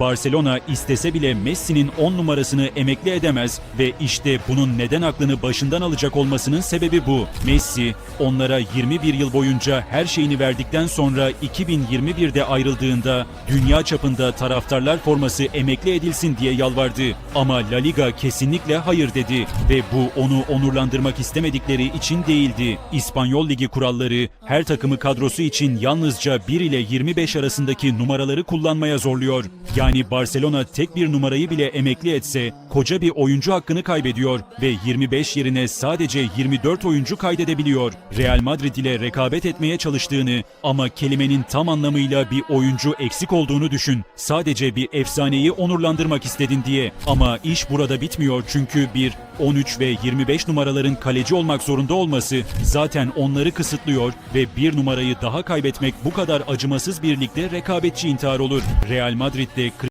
Barcelona istese bile Messi'nin 10 numarasını emekli edemez ve işte bunun neden aklını başından alacak olmasının sebebi bu. Messi onlara 21 yıl boyunca her şeyini verdikten sonra 2021'de ayrıldığında dünya çapında taraftarlar forması emekli edilsin diye yalvardı. Ama La Liga kesinlikle hayır dedi ve bu onu onurlandırmak istemedikleri için değildi. İspanyol Ligi kuralları her takımı kadrosu için yalnızca 1 ile 25 arasındaki numaraları kullanmaya zorluyor. Yani Barcelona tek bir numarayı bile emekli etse koca bir oyuncu hakkını kaybediyor ve 25 yerine sadece 24 oyuncu kaydedebiliyor. Real Madrid ile rekabet etmeye çalıştığını ama kelimenin tam anlamıyla bir oyuncu eksik olduğunu düşün. Sadece bir efsaneyi onurlandırmak istedin diye. Ama iş burada bitmiyor çünkü bir 13 ve 25 numaraların kaleci olmak zorunda olması zaten onları kısıtlıyor ve bir numarayı daha kaybetmek bu kadar acımasız bir ligde rekabetçi intihar olur. Real Madrid'de